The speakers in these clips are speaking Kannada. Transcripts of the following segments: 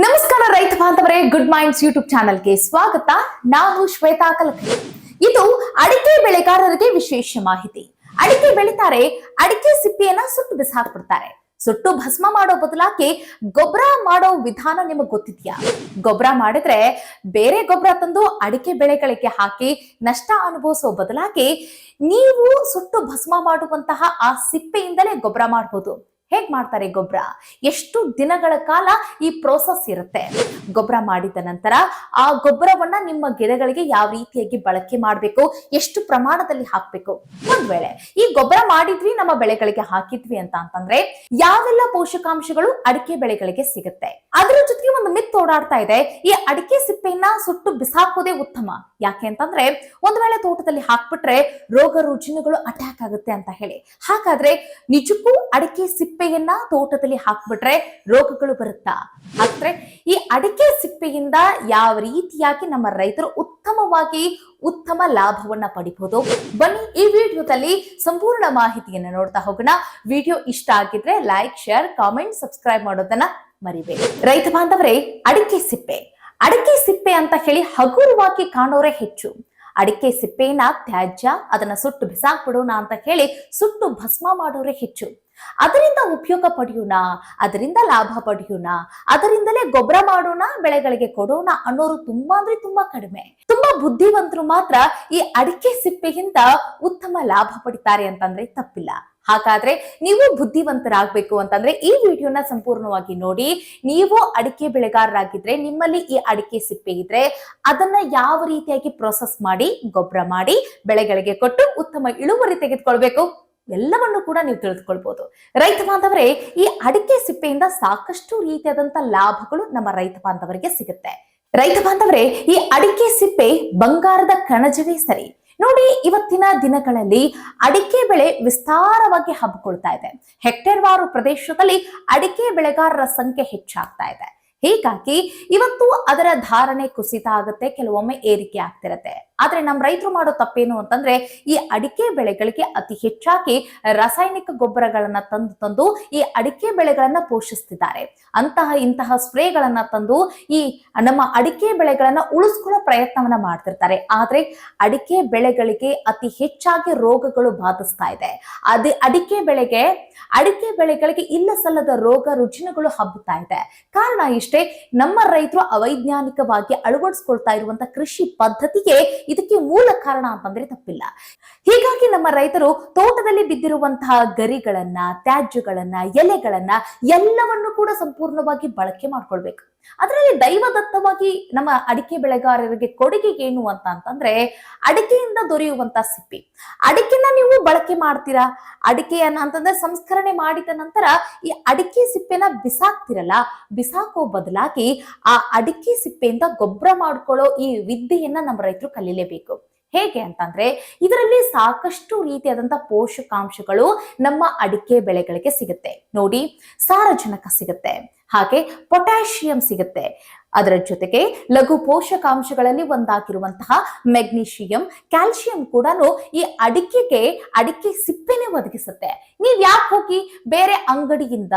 ನಮಸ್ಕಾರ ರೈತ ಬಾಂಧವರೇ ಗುಡ್ ಮೈಂಡ್ಸ್ ಯೂಟ್ಯೂಬ್ ಚಾನೆಲ್ಗೆ ಸ್ವಾಗತ. ನಾನು ಶ್ವೇತಾ ಕಲಕಿ ಇದು ಅಡಿಕೆ ಬೆಳೆಗಾರರಿಗೆ ವಿಶೇಷ ಮಾಹಿತಿ. ಅಡಿಕೆ ಬೆಳಿತಾರೆ, ಅಡಿಕೆ ಸಿಪ್ಪೆಯನ್ನ ಸುಟ್ಟು ಬಿಸಾಕ್ಬಿಡ್ತಾರೆ. ಸುಟ್ಟು ಭಸ್ಮ ಮಾಡೋ ಬದಲಾಗಿ ಗೊಬ್ಬರ ಮಾಡೋ ವಿಧಾನ ನಿಮಗೆ ಗೊತ್ತಿದ್ಯಾ? ಗೊಬ್ಬರ ಮಾಡಿದ್ರೆ ಬೇರೆ ಗೊಬ್ಬರ ತಂದು ಅಡಿಕೆ ಬೆಳೆಗಳಿಗೆ ಹಾಕಿ ನಷ್ಟ ಅನುಭವಿಸೋ ಬದಲಾಗಿ ನೀವು ಸುಟ್ಟು ಭಸ್ಮ ಮಾಡುವಂತಹ ಆ ಸಿಪ್ಪೆಯಿಂದಲೇ ಗೊಬ್ಬರ ಮಾಡಬಹುದು ಹೇಗ್ ಮಾಡ್ತಾರೆ ಗೊಬ್ಬರ ಎಷ್ಟು ದಿನಗಳ ಕಾಲ ಈ ಪ್ರೋಸೆಸ್ ಇರುತ್ತೆ? ಗೊಬ್ಬರ ಮಾಡಿದ ನಂತರ ಆ ಗೊಬ್ಬರವನ್ನ ನಿಮ್ಮ ಗಿಡಗಳಿಗೆ ಯಾವ ರೀತಿಯಾಗಿ ಬಳಕೆ ಮಾಡಬೇಕು? ಎಷ್ಟು ಪ್ರಮಾಣದಲ್ಲಿ ಹಾಕ್ಬೇಕು? ಒಂದ್ ವೇಳೆ ಈ ಗೊಬ್ಬರ ಮಾಡಿದ್ವಿ, ನಮ್ಮ ಬೆಳೆಗಳಿಗೆ ಹಾಕಿದ್ವಿ ಅಂತ ಅಂತಂದ್ರೆ ಯಾವೆಲ್ಲ ಪೋಷಕಾಂಶಗಳು ಅಡಿಕೆ ಬೆಳೆಗಳಿಗೆ ಸಿಗುತ್ತೆ? ಅದರ ಜೊತೆಗೆ ಒಂದು ಮಿತ್ ಓಡಾಡ್ತಾ ಇದೆ. ಈ ಅಡಿಕೆ ಸಿಪ್ಪೆಯನ್ನ ಸುಟ್ಟು ಬಿಸಾಕೋದೇ ಉತ್ತಮ. ಯಾಕೆ ಅಂತಂದ್ರೆ ಒಂದ್ ವೇಳೆ ತೋಟದಲ್ಲಿ ಹಾಕ್ಬಿಟ್ರೆ ರೋಗ ರುಜಿನಗಳು ಅಟ್ಯಾಕ್ ಆಗುತ್ತೆ ಅಂತ ಹೇಳಿ. ಹಾಗಾದ್ರೆ ನಿಜಕ್ಕೂ ಅಡಿಕೆ ಸಿಪ್ಪೆಯನ್ನ ತೋಟದಲ್ಲಿ ಹಾಕ್ಬಿಟ್ರೆ ರೋಗಗಳು ಬರುತ್ತಾ? ಹಾಗಾದ್ರೆ ಈ ಅಡಿಕೆ ಸಿಪ್ಪೆಯಿಂದ ಯಾವ ರೀತಿಯಾಗಿ ನಮ್ಮ ರೈತರು ಉತ್ತಮವಾಗಿ ಉತ್ತಮ ಲಾಭವನ್ನ ಪಡಿಬಹುದು ಬನ್ನಿ ಈ ವಿಡಿಯೋದಲ್ಲಿ ಸಂಪೂರ್ಣ ಮಾಹಿತಿಯನ್ನ ನೋಡ್ತಾ ಹೋಗೋಣ. ವಿಡಿಯೋ ಇಷ್ಟ ಆಗಿದ್ರೆ ಲೈಕ್, ಶೇರ್, ಕಾಮೆಂಟ್, ಸಬ್ಸ್ಕ್ರೈಬ್ ಮಾಡೋದನ್ನ ಮರಿಬೇಡಿ. ರೈತ ಬಾಂಧವರೇ, ಅಡಿಕೆ ಸಿಪ್ಪೆ. ಅಡಿಕೆ ಸಿಪ್ಪೆ ಅಂತ ಹೇಳಿ ಹಗುರವಾಗಿ ಕಾಣೋರೆ ಹೆಚ್ಚು. ಅಡಿಕೆ ಸಿಪ್ಪೆಯನ್ನ ತ್ಯಾಜ್ಯ, ಅದನ್ನ ಸುಟ್ಟು ಬಿಸಾಕ್ಬಿಡೋಣ ಅಂತ ಹೇಳಿ ಸುಟ್ಟು ಭಸ್ಮ ಮಾಡೋರೆ ಹೆಚ್ಚು. ಅದರಿಂದ ಉಪಯೋಗ ಪಡೆಯೋಣ ಅದರಿಂದ ಲಾಭ ಪಡೆಯೋಣ ಅದರಿಂದಲೇ ಗೊಬ್ಬರ ಮಾಡೋಣ ಬೆಳೆಗಳಿಗೆ ಕೊಡೋಣ ಅನ್ನೋರು ತುಂಬಾ ಅಂದ್ರೆ ತುಂಬಾ ಕಡಿಮೆ. ತುಂಬಾ ಬುದ್ಧಿವಂತರು ಮಾತ್ರ ಈ ಅಡಿಕೆ ಸಿಪ್ಪೆಗಿಂತ ಉತ್ತಮ ಲಾಭ ಪಡಿತಾರೆ ಅಂತಂದ್ರೆ ತಪ್ಪಿಲ್ಲ. ಹಾಗಾದ್ರೆ ನೀವು ಬುದ್ಧಿವಂತರಾಗಬೇಕು ಅಂತಂದ್ರೆ ಈ ವಿಡಿಯೋನ ಸಂಪೂರ್ಣವಾಗಿ ನೋಡಿ. ನೀವು ಅಡಿಕೆ ಬೆಳೆಗಾರರಾಗಿದ್ರೆ, ನಿಮ್ಮಲ್ಲಿ ಈ ಅಡಿಕೆ ಸಿಪ್ಪೆ ಇದ್ರೆ ಅದನ್ನ ಯಾವ ರೀತಿಯಾಗಿ ಪ್ರೊಸೆಸ್ ಮಾಡಿ, ಗೊಬ್ಬರ ಮಾಡಿ, ಬೆಳೆಗಳಿಗೆ ಕೊಟ್ಟು ಉತ್ತಮ ಇಳುವರಿ ತೆಗೆದುಕೊಳ್ಬೇಕು? ಎಲ್ಲವನ್ನು ಕೂಡ ನೀವು ತಿಳಿದುಕೊಳ್ಬಹುದು ರೈತ ಬಾಂಧವರೇ, ಈ ಅಡಿಕೆ ಸಿಪ್ಪೆಯಿಂದ ಸಾಕಷ್ಟು ರೀತಿಯಾದಂತ ಲಾಭಗಳು ನಮ್ಮ ರೈತ ಬಾಂಧವರಿಗೆ ಸಿಗುತ್ತೆ. ರೈತ ಬಾಂಧವರೇ, ಈ ಅಡಿಕೆ ಸಿಪ್ಪೆ ಬಂಗಾರದ ಕಣಜವೇ ಸರಿ. ನೋಡಿ, ಇವತ್ತಿನ ದಿನಗಳಲ್ಲಿ ಅಡಿಕೆ ಬೆಳೆ ವಿಸ್ತಾರವಾಗಿ ಹಬ್ಬಿಕೊಳ್ತಾ ಇದೆ. ಹೆಕ್ಟೇರ್ವಾರು ಪ್ರದೇಶದಲ್ಲಿ ಅಡಿಕೆ ಬೆಳೆಗಾರರ ಸಂಖ್ಯೆ ಹೆಚ್ಚಾಗ್ತಾ ಇದೆ. ಹೀಗಾಗಿ, ಇವತ್ತು ಅದರ ಧಾರಣೆ ಕುಸಿತ ಆಗುತ್ತೆ, ಕೆಲವೊಮ್ಮೆ ಏರಿಕೆ ಆಗ್ತಿರತ್ತೆ. ಆದ್ರೆ ನಮ್ಮ ರೈತರು ಮಾಡೋ ತಪ್ಪೇನು ಅಂತಂದ್ರೆ ಈ ಅಡಿಕೆ ಬೆಳೆಗಳಿಗೆ ಅತಿ ಹೆಚ್ಚಾಗಿ ರಾಸಾಯನಿಕ ಗೊಬ್ಬರಗಳನ್ನ ತಂದು ತಂದು ಈ ಅಡಿಕೆ ಬೆಳೆಗಳನ್ನ ಪೋಷಿಸ್ತಿದ್ದಾರೆ. ಅಂತಹ ಇಂತಹ ಸ್ಪ್ರೇಗಳನ್ನ ತಂದು ಈ ನಮ್ಮ ಅಡಿಕೆ ಬೆಳೆಗಳನ್ನ ಉಳಿಸ್ಕೊಳ್ಳೋ ಪ್ರಯತ್ನವನ್ನ ಮಾಡ್ತಿರ್ತಾರೆ. ಆದ್ರೆ ಅಡಿಕೆ ಬೆಳೆಗಳಿಗೆ ಅತಿ ಹೆಚ್ಚಾಗಿ ರೋಗಗಳು ಬಾಧಿಸ್ತಾ ಇದೆ. ಅದೇ ಅಡಿಕೆ ಬೆಳೆಗೆ, ಅಡಿಕೆ ಬೆಳೆಗಳಿಗೆ ಇಲ್ಲ ಸಲ್ಲದ ರೋಗ ರುಜಿನಗಳು ಹಬ್ಬುತ್ತಾ ಇದೆ. ಕಾರಣ ಇಷ್ಟೇ, ನಮ್ಮ ರೈತರು ಅವೈಜ್ಞಾನಿಕವಾಗಿ ಅಳವಡಿಸ್ಕೊಳ್ತಾ ಇರುವಂತಹ ಕೃಷಿ ಪದ್ಧತಿಗೆ ಇದಕ್ಕೆ ಮೂಲ ಕಾರಣ ಅಂತಂದ್ರೆ ತಪ್ಪಿಲ್ಲ. ಹೀಗಾಗಿ ನಮ್ಮ ರೈತರು ತೋಟದಲ್ಲಿ ಬಿದ್ದಿರುವಂತಹ ಗರಿಗಳನ್ನ, ತ್ಯಾಜ್ಯಗಳನ್ನ, ಎಲೆಗಳನ್ನ ಎಲ್ಲವನ್ನು ಕೂಡ ಸಂಪೂರ್ಣವಾಗಿ ಬಳಕೆ ಮಾಡ್ಕೊಳ್ಬೇಕು. ಅದರಲ್ಲಿ ದೈವದತ್ತವಾಗಿ ನಮ್ಮ ಅಡಿಕೆ ಬೆಳೆಗಾರರಿಗೆ ಕೊಡುಗೆ ಏನು ಅಂತ ಅಂತಂದ್ರೆ ಅಡಿಕೆಯಿಂದ ದೊರೆಯುವಂತ ಸಿಪ್ಪಿ. ಅಡಿಕೆನ ನೀವು ಬಳಕೆ ಮಾಡ್ತೀರಾ? ಅಡಿಕೆಯನ್ನ ಅಂತಂದ್ರೆ ಸಂಸ್ಕರಣೆ ಮಾಡಿದ ನಂತರ ಈ ಅಡಿಕೆ ಸಿಪ್ಪೆನ ಬಿಸಾಕ್ತಿರಲ್ಲ, ಬಿಸಾಕೋ ಬದಲಾಗಿ ಆ ಅಡಿಕೆ ಸಿಪ್ಪೆಯಿಂದ ಗೊಬ್ಬರ ಮಾಡ್ಕೊಳ್ಳೋ ಈ ವಿದ್ಯೆಯನ್ನ ನಮ್ಮ ರೈತರು ಕಲೀಲೇಬೇಕು. ಹೇಗೆ ಅಂತಂದ್ರೆ ಇದರಲ್ಲಿ ಸಾಕಷ್ಟು ರೀತಿಯಾದಂತಹ ಪೋಷಕಾಂಶಗಳು ನಮ್ಮ ಅಡಿಕೆ ಬೆಳೆಗಳಿಗೆ ಸಿಗುತ್ತೆ. ನೋಡಿ, ಸಾರಜನಕ ಸಿಗುತ್ತೆ. ಹಾಗೆ ಪೊಟ್ಯಾಷಿಯಂ ಸಿಗುತ್ತೆ. ಅದರ ಜೊತೆಗೆ ಲಘು ಪೋಷಕಾಂಶಗಳಲ್ಲಿ ಒಂದಾಗಿರುವಂತಹ ಮೆಗ್ನೀಷಿಯಂ ಕ್ಯಾಲ್ಸಿಯಂ ಕೂಡ ಈ ಅಡಿಕೆಗೆ, ಅಡಿಕೆ ಸಿಪ್ಪೆನೆ ಒದಗಿಸುತ್ತೆ. ನೀವ್ ಯಾಕೆ ಹೋಗಿ ಬೇರೆ ಅಂಗಡಿಯಿಂದ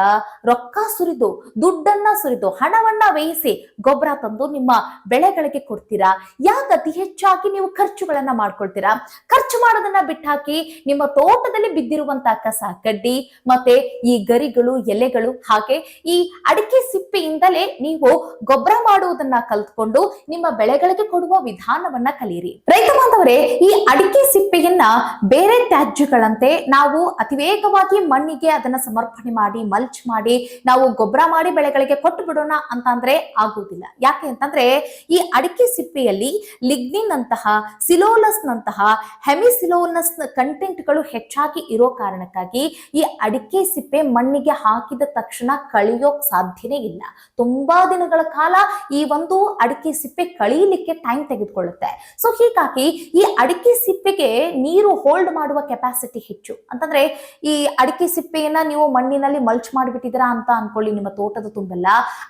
ರೊಕ್ಕ ಸುರಿದು, ದುಡ್ಡನ್ನ ಸುರಿದು, ಹಣವನ್ನ ವ್ಯಯಿಸಿ ಗೊಬ್ಬರ ತಂದು ನಿಮ್ಮ ಬೆಳೆಗಳಿಗೆ ಕೊಡ್ತೀರಾ? ಯಾಕೆ ಅತಿ ಹೆಚ್ಚಾಗಿ ನೀವು ಖರ್ಚುಗಳನ್ನ ಮಾಡ್ಕೊಳ್ತೀರಾ? ಖರ್ಚು ಮಾಡೋದನ್ನ ಬಿಟ್ಟಾಕಿ ನಿಮ್ಮ ತೋಟದಲ್ಲಿ ಬಿದ್ದಿರುವಂತಹ ಕಸ, ಕಡ್ಡಿ ಮತ್ತೆ ಈ ಗರಿಗಳು, ಎಲೆಗಳು ಹಾಗೆ ಈ ಅಡಿಕೆ ಸಿಪ್ಪೆಯಿಂದಲೇ ನೀವು ಗೊಬ್ಬರ ಮಾಡುವುದನ್ನ ಕಲ್ತ್ಕೊಂಡು ನಿಮ್ಮ ಬೆಳೆಗಳಿಗೆ ಕೊಡುವ ವಿಧಾನವನ್ನ ಕಲಿಯಿರಿ. ರೈತ ಬಾಂಧವರೇ, ಈ ಅಡಿಕೆ ಸಿಪ್ಪೆಯನ್ನ ಬೇರೆ ತ್ಯಾಜ್ಯಗಳಂತೆ ನಾವು ಅತಿ ವೇಗವಾಗಿ ಮಣ್ಣಿಗೆ ಅದನ್ನ ಸಮರ್ಪಣೆ ಮಾಡಿ ಮಲ್ಚ್ ಮಾಡಿ, ನಾವು ಗೊಬ್ಬರ ಮಾಡಿ ಬೆಳೆಗಳಿಗೆ ಕೊಟ್ಟು ಬಿಡೋಣ ಅಂತ ಅಂದ್ರೆ ಆಗುವುದಿಲ್ಲ. ಯಾಕೆ ಅಂತಂದ್ರೆ, ಈ ಅಡಿಕೆ ಸಿಪ್ಪೆಯಲ್ಲಿ ಲಿಗ್ನಿನ್ ಅಂತಹ ಸಿಲೋಲಸ್ ನಂತಹ ಹೆಮಿಸಿಲೋನಸ್ ಕಂಟೆಂಟ್ಗಳು ಹೆಚ್ಚಾಗಿ ಇರೋ ಕಾರಣಕ್ಕಾಗಿ ಈ ಅಡಿಕೆ ಸಿಪ್ಪೆ ಮಣ್ಣಿಗೆ ಹಾಕಿದ ತಕ್ಷಣ ಕಳಿಯೋಕ್ ಸಾಧ್ಯನೇ ಇಲ್ಲ. ತುಂಬಾ ದಿನಗಳ ಕಾಲ ಈ ಒಂದು ಅಡಿಕೆ ಸಿಪ್ಪೆ ಕಳೀಲಿಕ್ಕೆ ಟೈಮ್ ತೆಗೆದುಕೊಳ್ಳುತ್ತೆ. ಸೊ ಹೀಗಾಗಿ ಈ ಅಡಿಕೆ ಸಿಪ್ಪೆಗೆ ನೀರು ಹೋಲ್ಡ್ ಮಾಡುವ ಕೆಪಾಸಿಟಿ ಹೆಚ್ಚು. ಅಂತಂದ್ರೆ ಈ ಅಡಿಕೆ ಸಿಪ್ಪೆಯನ್ನ ನೀವು ಮಣ್ಣಿನಲ್ಲಿ ಮಲ್ಚ್ ಮಾಡಿಬಿಟ್ಟಿದ್ದೀರಾ ಅಂತ ಅನ್ಕೊಳ್ಳಿ, ನಿಮ್ಮ ತೋಟದ ತುಂಬೆಲ್ಲ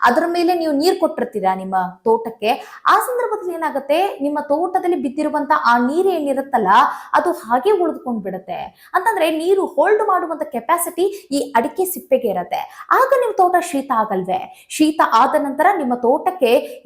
ಅದರ ಮೇಲೆ ನೀವು ನೀರು ಕೊಟ್ಟಿರ್ತೀರಾ ನಿಮ್ಮ ತೋಟಕ್ಕೆ. ಆ ಸಂದರ್ಭದಲ್ಲಿ ಏನಾಗುತ್ತೆ? ನಿಮ್ಮ ತೋಟದಲ್ಲಿ ಬಿದ್ದಿರುವಂತ ಆ ನೀರು ಏನಿರುತ್ತಲ್ಲ, ಅದು ಹಾಗೆ ಉಳಿದುಕೊಂಡ್ ಬಿಡುತ್ತೆ. ಅಂತಂದ್ರೆ ನೀರು ಹೋಲ್ಡ್ ಮಾಡುವಂತ ಕೆಪಾಸಿಟಿ ಈ ಅಡಿಕೆ ಸಿಪ್ಪೆಗೆ ಇರತ್ತೆ. ಆಗ ನಿಮ್ಮ ತೋಟ ಶೀತ ಆಗಲ್ವೇ? ಶೀತ ಆದ ನಂತರ ನಿಮ್ಮ ತೋಟಕ್ಕೆ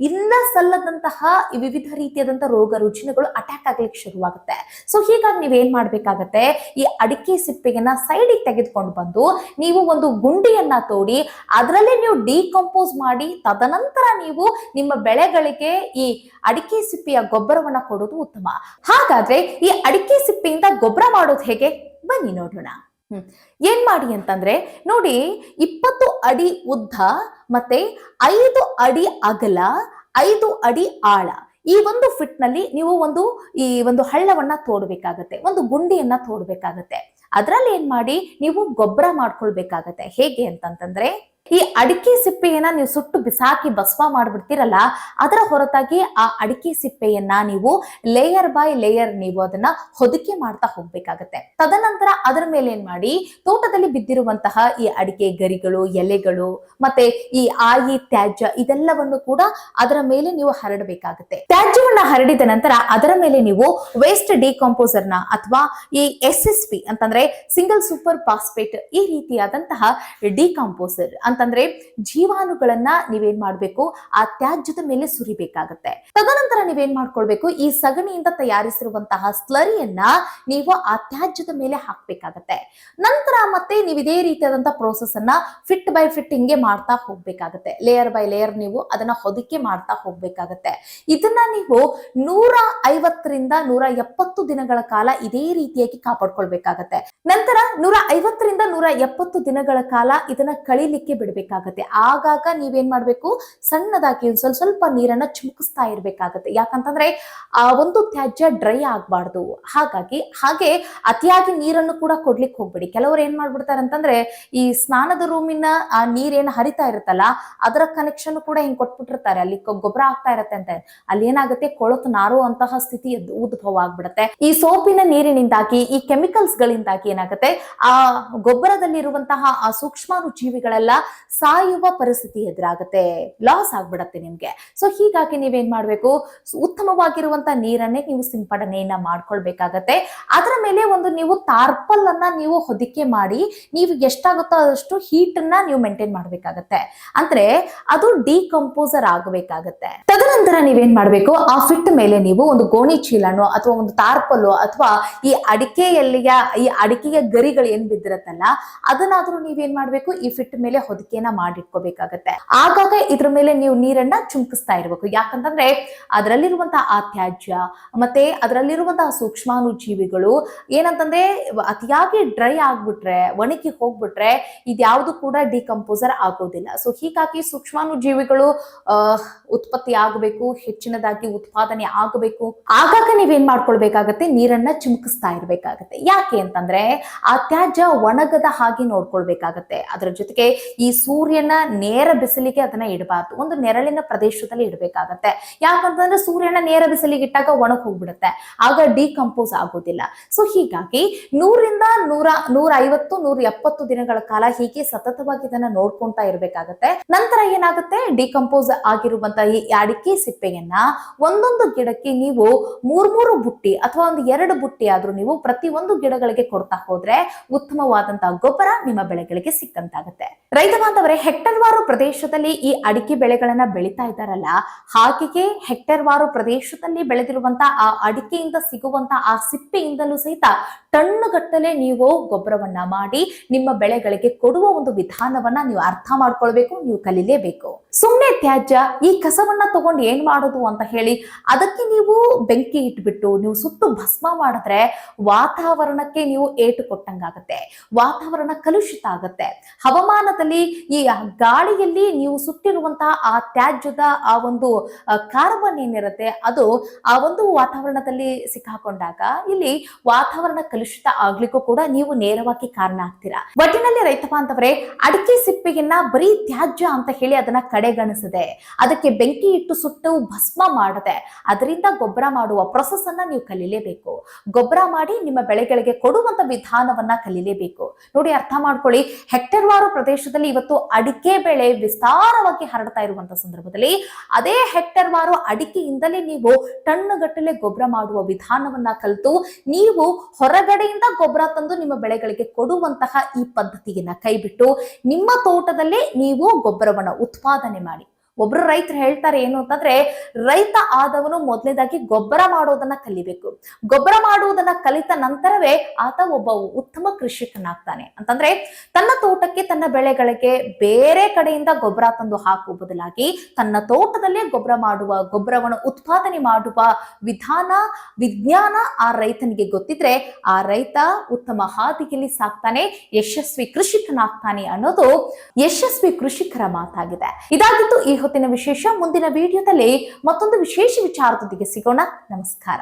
ಇಲ್ಲ ಸಲ್ಲದಂತಹ ವಿವಿಧ ರೀತಿಯಾದಂತಹ ರೋಗ ರುಜಿನಗಳು ಅಟ್ಯಾಕ್ ಆಗ್ಲಿಕ್ಕೆ ಶುರುವಾಗುತ್ತೆ. ಸೊ ಹೀಗಾಗಿ ನೀವೇನ್ ಮಾಡ್ಬೇಕಾಗತ್ತೆ? ಈ ಅಡಿಕೆ ಸಿಪ್ಪೆಯನ್ನ ಸೈಡಿಗೆ ತೆಗೆದುಕೊಂಡು ಬಂದು ನೀವು ಒಂದು ಗುಂಡಿಯನ್ನ ತೋಡಿ ಅದರಲ್ಲೇ ನೀವು ಡಿಕಂಪೋಸ್ ಮಾಡಿ ತದನಂತರ ನೀವು ನಿಮ್ಮ ಬೆಳೆಗಳಿಗೆ ಈ ಅಡಿಕೆ ಸಿಪ್ಪೆಯ ಗೊಬ್ಬರವನ್ನ ಕೊಡೋದು ಉತ್ತಮ. ಹಾಗಾದ್ರೆ ಈ ಅಡಿಕೆ ಸಿಪ್ಪೆಯಿಂದ ಗೊಬ್ಬರ ಮಾಡೋದು ಹೇಗೆ? ಬನ್ನಿ ನೋಡೋಣ. ಏನ್ ಮಾಡಿ ಅಂತಂದ್ರೆ, ನೋಡಿ ಇಪ್ಪತ್ತು ಅಡಿ ಉದ್ದ ಮತ್ತೆ ಐದು ಅಡಿ ಅಗಲ, ಐದು ಅಡಿ ಆಳ. ಈ ಒಂದು ಫಿಟ್ನಲ್ಲಿ ನೀವು ಒಂದು ಈ ಒಂದು ಹಳ್ಳವನ್ನ ತೋಡ್ಬೇಕಾಗತ್ತೆ, ಒಂದು ಗುಂಡಿಯನ್ನ ತೋಡ್ಬೇಕಾಗತ್ತೆ. ಅದ್ರಲ್ಲಿ ಏನ್ ಮಾಡಿ ನೀವು ಗೊಬ್ಬರ ಮಾಡ್ಕೊಳ್ಬೇಕಾಗತ್ತೆ. ಹೇಗೆ ಅಂತಂತಂದ್ರೆ ಈ ಅಡಿಕೆ ಸಿಪ್ಪೆಯನ್ನ ನೀವು ಸುಟ್ಟು ಬಿಸಾಕಿ ಭಸ್ಮ ಮಾಡ್ಬಿಡ್ತೀರಲ್ಲ, ಅದರ ಹೊರತಾಗಿ ಆ ಅಡಿಕೆ ಸಿಪ್ಪೆಯನ್ನ ನೀವು ಲೇಯರ್ ಬೈ ಲೇಯರ್ ನೀವು ಅದನ್ನ ಹೊದಿಕೆ ಮಾಡ್ತಾ ಹೋಗ್ಬೇಕಾಗತ್ತೆ. ತದನಂತರ ಅದರ ಮೇಲೆ ಏನ್ ಮಾಡಿ, ತೋಟದಲ್ಲಿ ಬಿದ್ದಿರುವಂತಹ ಈ ಅಡಿಕೆ ಗರಿಗಳು, ಎಲೆಗಳು, ಮತ್ತೆ ಈ ಆಯಿ, ತ್ಯಾಜ್ಯ ಇದೆಲ್ಲವನ್ನು ಕೂಡ ಅದರ ಮೇಲೆ ನೀವು ಹರಡಬೇಕಾಗುತ್ತೆ. ತ್ಯಾಜ್ಯವನ್ನ ಹರಡಿದ ನಂತರ ಅದರ ಮೇಲೆ ನೀವು ವೇಸ್ಟ್ ಡಿಕಾಂಪೋಸರ್ನ ಅಥವಾ ಈ ಎಸ್ ಎಸ್ ಪಿ ಅಂತಂದ್ರೆ ಸಿಂಗಲ್ ಸೂಪರ್ ಫಾಸ್ಫೇಟ್ ಈ ರೀತಿಯಾದಂತಹ ಡಿಕಾಂಪೋಸರ್ ಅಂತಂದ್ರೆ ಜೀವಾಣುಗಳನ್ನ ನೀವೇನ್ ಮಾಡ್ಬೇಕು, ಆ ತ್ಯಾಜ್ಯದ ಮೇಲೆ ಸುರಿಬೇಕಾಗತ್ತೆ. ತದನಂತರ ನೀವೇನ್ ಮಾಡ್ಕೊಳ್ಬೇಕು, ಈ ಸಗಣಿಯಿಂದ ತಯಾರಿಸಿರುವಂತಹ ಸ್ಲರಿಯನ್ನ ನೀವು ಆ ತ್ಯಾಜ್ಯದ ಮೇಲೆ ಹಾಕ್ಬೇಕಾಗತ್ತೆ. ನಂತರ ಮತ್ತೆ ನೀವು ಇದೇ ರೀತಿಯಾದಂತಹ ಪ್ರೋಸೆಸ್ ಅನ್ನ ಫಿಟ್ ಬೈ ಫಿಟ್ ಹಿಂಗೆ ಮಾಡ್ತಾ ಹೋಗ್ಬೇಕಾಗತ್ತೆ. ಲೇಯರ್ ಬೈ ಲೇಯರ್ ನೀವು ಅದನ್ನ ಹೊದಿಕೆ ಮಾಡ್ತಾ ಹೋಗ್ಬೇಕಾಗತ್ತೆ. ಇದನ್ನ ನೀವು ನೂರ ಐವತ್ತರಿಂದ ನೂರ ಎಪ್ಪತ್ತು ದಿನಗಳ ಕಾಲ ಇದೇ ರೀತಿಯಾಗಿ ಕಾಪಾಡ್ಕೊಳ್ಬೇಕಾಗತ್ತೆ. ನಂತರ ನೂರ ಐವತ್ತರಿಂದ ನೂರ ಎಪ್ಪತ್ತು ದಿನಗಳ ಕಾಲ ಇದನ್ನ ಕಳಿಲಿಕ್ಕೆ ಬಿಡಬೇಕಾಗತ್ತೆ. ಆಗಾಗ ನೀವೇನ್ ಮಾಡ್ಬೇಕು? ಸಣ್ಣದಾಗಿ ಒಂದ್ ಸ್ವಲ್ಪ ಸ್ವಲ್ಪ ನೀರನ್ನ ಚಿಮುಕಿಸ್ತಾ ಇರ್ಬೇಕಾಗತ್ತೆ. ಯಾಕಂತಂದ್ರೆ, ಆ ಒಂದು ತ್ಯಾಜ್ಯ ಡ್ರೈ ಆಗ್ಬಾರ್ದು. ಹಾಗಾಗಿ, ಹಾಗೆ ಅತಿಯಾಗಿ ನೀರನ್ನು ಕೂಡ ಕೊಡ್ಲಿಕ್ಕೆ ಹೋಗ್ಬೇಡಿ. ಕೆಲವರು ಏನ್ ಮಾಡ್ಬಿಡ್ತಾರೆ ಅಂತಂದ್ರೆ, ಈ ಸ್ನಾನದ ರೂಮಿನ, ಆ ನೀರೇನು ಹರಿತಾ ಇರುತ್ತಲ್ಲ, ಅದರ ಕನೆಕ್ಷನ್ ಕೂಡ ಹಿಂಗ್ ಕೊಟ್ಬಿಟ್ಟಿರ್ತಾರೆ. ಅಲ್ಲಿ ಗೊಬ್ಬರ ಆಗ್ತಾ ಇರತ್ತೆ ಅಂತ. ಅಲ್ಲಿ ಏನಾಗುತ್ತೆ? ಕೊಳತು ನಾರುವಂತಹ ಸ್ಥಿತಿ ಎದ್ದು ಉದ್ಭವ ಆಗ್ಬಿಡುತ್ತೆ. ಈ ಸೋಪಿನ ನೀರಿನಿಂದಾಗಿ, ಈ ಕೆಮಿಕಲ್ಸ್ ಗಳಿಂದಾಗಿ ಏನಾಗುತ್ತೆ? ಆ ಗೊಬ್ಬರದಲ್ಲಿರುವಂತಹ ಆ ಸೂಕ್ಷ್ಮಾಣು ಜೀವಿಗಳೆಲ್ಲ ಸಾಯುವ ಪರಿಸ್ಥಿತಿ ಎದುರಾಗುತ್ತೆ. ಲಾಸ್ ಆಗ್ಬಿಡತ್ತೆ ನಿಮ್ಗೆ. ಸೊ ಹೀಗಾಗಿ ನೀವೇನ್ ಮಾಡ್ಬೇಕು? ಉತ್ತಮವಾಗಿರುವಂತ ನೀರನ್ನೇ ನೀವು ಸಿಂಪಡಣೆಯನ್ನ ಮಾಡ್ಕೊಳ್ಬೇಕಾಗತ್ತೆ. ಅದರ ಮೇಲೆ ಒಂದು ನೀವು ತಾರ್ಪಲ್ ಅನ್ನ ನೀವು ಹೊದಿಕೆ ಮಾಡಿ, ನೀವು ಎಷ್ಟಾಗುತ್ತೋ ಅದಷ್ಟು ಹೀಟ್ ಅನ್ನ ನೀವು ಮೇಂಟೈನ್ ಮಾಡ್ಬೇಕಾಗತ್ತೆ. ಅಂದ್ರೆ ಅದು ಡಿಕಂಪೋಸರ್ ಆಗಬೇಕಾಗತ್ತೆ. ತದನಂತರ ನೀವೇನ್ ಮಾಡ್ಬೇಕು? ಆ ಫಿಟ್ ಮೇಲೆ ನೀವು ಒಂದು ಗೋಣಿ ಚೀಲನೋ ಅಥವಾ ಒಂದು ತಾರ್ಪಲ್ಲೋ ಅಥವಾ ಈ ಅಡಿಕೆಯಲ್ಲಿಯ, ಈ ಅಡಿಕೆಯ ಗರಿಗಳು ಏನ್ ಬಿದ್ದಿರತ್ತಲ್ಲ, ಅದನ್ನಾದ್ರೂ ನೀವೇನ್ ಮಾಡ್ಬೇಕು? ಈ ಫಿಟ್ ಮೇಲೆ ಹೊದಿಕೆಯನ್ನ ಮಾಡಿಟ್ಕೋಬೇಕಾಗತ್ತೆ. ಆಗಾಗ ಇದ್ರ ಮೇಲೆ ನೀವು ನೀರನ್ನ ಚುಮ್ಕಿಸ್ತಾ ಇರ್ಬೇಕು. ಯಾಕಂತಂದ್ರೆ ಅದರಲ್ಲಿರುವಂತಹ ಆ ತ್ಯಾಜ್ಯ ಮತ್ತೆ ಅದರಲ್ಲಿರುವಂತಹ ಸೂಕ್ಷ್ಮಾಣು ಜೀವಿಗಳು ಏನಂತಂದ್ರೆ ಅತಿಯಾಗಿ ಡ್ರೈ ಆಗ್ಬಿಟ್ರೆ, ಒಣಗಿ ಹೋಗ್ಬಿಟ್ರೆ ಇದ್ಯಾವುದು ಕೂಡ ಡಿಕಂಪೋಸರ್ ಆಗೋದಿಲ್ಲ. ಸೊ ಹೀಗಾಗಿ ಸೂಕ್ಷ್ಮಾಣು ಜೀವಿಗಳು ಉತ್ಪತ್ತಿ ಆಗಬೇಕು, ಹೆಚ್ಚಿನದಾಗಿ ಉತ್ಪಾದನೆ ಆಗಬೇಕು. ಆಗಾಗ ನೀವೇನ್ ಮಾಡ್ಕೊಳ್ಬೇಕಾಗತ್ತೆ? ನೀರನ್ನ ಚಿಮುಕಿಸ್ತಾ ಇರ್ಬೇಕಾಗತ್ತೆ. ಯಾಕೆ ಅಂತಂದ್ರೆ ಆ ತ್ಯಾಜ್ಯ ಒಣಗದ ಹಾಗೆ ನೋಡ್ಕೊಳ್ಬೇಕಾಗತ್ತೆ. ಅದರ ಜೊತೆಗೆ ಈ ಸೂರ್ಯನ ನೇರ ಬಿಸಿಲಿಗೆ ಅದನ್ನ ಇಡಬಾರ್ದು. ಒಂದು ನೆರಳಿನ ಪ್ರದೇಶದಲ್ಲಿ ಇಡಬೇಕಾಗತ್ತೆ. ಯಾಕಂತಂದ್ರೆ ಸೂರ್ಯನ ನೇರ ಬಿಸಿಲಿಗೆ ಇಟ್ಟಾಗ ಒಣಗ್ ಹೋಗ್ಬಿಡುತ್ತೆ. ಆಗ ಡಿಕಂಪೋಸ್ ಆಗೋದಿಲ್ಲ. ಸೊ ಹೀಗಾಗಿ ನೂರಿಂದ ನೂರ ನೂರ ಐವತ್ತು ನೂರ ಎಪ್ಪತ್ತು ದಿನಗಳ ಕಾಲ ಹೀಗೆ ಸತತವಾಗಿ ಇದನ್ನ ನೋಡ್ಕೊಂತ ಇರ್ಬೇಕಾಗತ್ತೆ. ನಂತರ ಏನಾಗುತ್ತೆ? ಡಿಕಂಪೋಸ್ ಆಗಿರುವಂತಹ ಈ ಅಡಿಕೆ ಸಿಪ್ಪೆಯನ್ನ ಒಂದೊಂದು ಗಿಡಕ್ಕೆ ನೀವು ಮೂರ್ ಮೂರು ಬುಟ್ಟಿ ಅಥವಾ ಒಂದು ಎರಡು ಬುಟ್ಟಿ ಆದ್ರೂ ನೀವು ಪ್ರತಿ ಒಂದು ಗಿಡಗಳಿಗೆ ಕೊಡ್ತಾ ಹೋದ್ರೆ ಉತ್ತಮವಾದಂತಹ ಗೊಬ್ಬರ ನಿಮ್ಮ ಬೆಳೆಗಳಿಗೆ ಸಿಕ್ಕಂತಾಗುತ್ತೆ. ರೈತ ಬಾಂಧವರೇ ಹೆಕ್ಟರ್ ವಾರು ಪ್ರದೇಶದಲ್ಲಿ ಈ ಅಡಿಕೆ ಬೆಳೆಗಳನ್ನ ಬೆಳೀತಾ ಇದ್ದಾರಲ್ಲ, ಹಾಗೆಯೇ ಹೆಕ್ಟರ್ ವಾರು ಪ್ರದೇಶದಲ್ಲಿ ಬೆಳೆದಿರುವಂತ ಆ ಅಡಿಕೆಯಿಂದ ಸಿಗುವಂತ ಆ ಸಿಪ್ಪೆಯಿಂದಲೂ ಸಹಿತ ಟನ್ನುಗಟ್ಟಲೆ ನೀವು ಗೊಬ್ಬರವನ್ನ ಮಾಡಿ ನಿಮ್ಮ ಬೆಳೆಗಳಿಗೆ ಕೊಡುವ ಒಂದು ವಿಧಾನವನ್ನ ನೀವು ಅರ್ಥ ಮಾಡ್ಕೊಳ್ಬೇಕು, ನೀವು ಕಲಿಲೇಬೇಕು. ಸುಮ್ಮನೆ ತ್ಯಾಜ್ಯ, ಈ ಕಸವನ್ನ ತಗೊಂಡು ಏನ್ ಮಾಡೋದು ಅಂತ ಹೇಳಿ ಅದಕ್ಕೆ ನೀವು ಬೆಂಕಿ ಇಟ್ಬಿಟ್ಟು, ನೀವು ಸುಟ್ಟು ಭಸ್ಮ ಮಾಡಿದ್ರೆ ವಾತಾವರಣಕ್ಕೆ ನೀವು ಏಟು ಕೊಟ್ಟಂಗಾಗತ್ತೆ. ವಾತಾವರಣ ಕಲುಷಿತ ಆಗತ್ತೆ. ಹವಾಮಾನದಲ್ಲಿ ಈ ಗಾಳಿಯಲ್ಲಿ ನೀವು ಸುಟ್ಟಿರುವಂತಹ ಆ ತ್ಯಾಜ್ಯದ ಆ ಒಂದು ಕಾರ್ಬನ್ ಏನಿರುತ್ತೆ, ಅದು ಆ ಒಂದು ವಾತಾವರಣದಲ್ಲಿ ಸಿಕ್ಕಾಕೊಂಡಾಗ ಇಲ್ಲಿ ವಾತಾವರಣ ಕಲುಷಿತ ಆಗ್ಲಿಕ್ಕೂ ಕೂಡ ನೀವು ನೇರವಾಗಿ ಕಾರಣ ಆಗ್ತೀರಾ? ಒಟ್ಟಿನಲ್ಲಿ ರೈತ ಬಾಂಧವರೇ, ಅಡಿಕೆ ಸಿಪ್ಪೆಯನ್ನ ಬರೀ ತ್ಯಾಜ್ಯ ಅಂತ ಹೇಳಿ ಅದನ್ನ ಕಡೆಗಣಿಸದೆ. ಅದಕ್ಕೆ ಬೆಂಕಿ ಇಟ್ಟು ಸುಟ್ಟು ಭಸ್ಮ ಮಾಡದೆ. ಅದರಿಂದ ಗೊಬ್ಬರ ಮಾಡುವ ಪ್ರೊಸೆಸ್ ಅನ್ನ ನೀವು ಕಲೀಲೇಬೇಕು. ಗೊಬ್ಬರ ಮಾಡಿ ನಿಮ್ಮ ಬೆಳೆಗಳಿಗೆ ಕೊಡುವಂತ ವಿಧಾನವನ್ನ ಕಲೀಲೇಬೇಕು. ನೋಡಿ, ಅರ್ಥ ಮಾಡ್ಕೊಳ್ಳಿ. ಹೆಕ್ಟೇರ್ ವಾರು ಪ್ರದೇಶದಲ್ಲಿ ಇವತ್ತು ಅಡಿಕೆ ಬೆಳೆ ವಿಸ್ತಾರವಾಗಿ ಹರಡ್ತಾ ಇರುವಂತ ಸಂದರ್ಭದಲ್ಲಿ ಅದೇ ಹೆಕ್ಟೇರ್ ವಾರು ಅಡಿಕೆಯಿಂದಲೇ ನೀವು ಟಣ್ಣುಗಟ್ಟಲೆ ಗೊಬ್ಬರ ಮಾಡುವ ವಿಧಾನವನ್ನ ಕಲಿತು ನೀವು ಹೊರಗಡೆಯಿಂದ ಗೊಬ್ಬರ ತಂದು ನಿಮ್ಮ ಬೆಳೆಗಳಿಗೆ ಕೊಡುವಂತಹ ಈ ಪದ್ಧತಿಯನ್ನ ಕೈಬಿಟ್ಟು ನಿಮ್ಮ ತೋಟದಲ್ಲೇ ನೀವು ಗೊಬ್ಬರವನ್ನ ಉತ್ಪಾದನೆ ಮಾಡಿ. ಒಬ್ರು ರೈತರು ಹೇಳ್ತಾರೆ ಏನು ಅಂತಂದ್ರೆ, ರೈತ ಆದವನು ಮೊದಲನೇದಾಗಿ ಗೊಬ್ಬರ ಮಾಡೋದನ್ನ ಕಲಿಬೇಕು. ಗೊಬ್ಬರ ಮಾಡುವುದನ್ನ ಕಲಿತ ನಂತರವೇ ಆತ ಒಬ್ಬ ಉತ್ತಮ ಕೃಷಿಕನಾಗ್ತಾನೆ. ಅಂತಂದ್ರೆ, ತನ್ನ ತೋಟಕ್ಕೆ ತನ್ನ ಬೆಳೆಗಳಿಗೆ ಬೇರೆ ಕಡೆಯಿಂದ ಗೊಬ್ಬರ ತಂದು ಹಾಕುವ ಬದಲಾಗಿ ತನ್ನ ತೋಟದಲ್ಲೇ ಗೊಬ್ಬರ ಮಾಡುವ, ಗೊಬ್ಬರವನ್ನು ಉತ್ಪಾದನೆ ಮಾಡುವ ವಿಧಾನ, ವಿಜ್ಞಾನ ಆ ರೈತನಿಗೆ ಗೊತ್ತಿದ್ರೆ, ಆ ರೈತ ಉತ್ತಮ ಹಾದಿಯಲ್ಲಿ ಸಾಕ್ತಾನೆ, ಯಶಸ್ವಿ ಕೃಷಿಕನಾಗ್ತಾನೆ ಅನ್ನೋದು ಯಶಸ್ವಿ ಕೃಷಿಕರ ಮಾತಾಗಿದೆ. ಇದಾಗಿತ್ತು ಈ ಹೊತ್ತಿನ ವಿಶೇಷ ಮುಂದಿನ ವಿಡಿಯೋದಲ್ಲಿ ಮತ್ತೊಂದು ವಿಶೇಷ ವಿಚಾರದೊಂದಿಗೆ ಸಿಗೋಣ. ನಮಸ್ಕಾರ.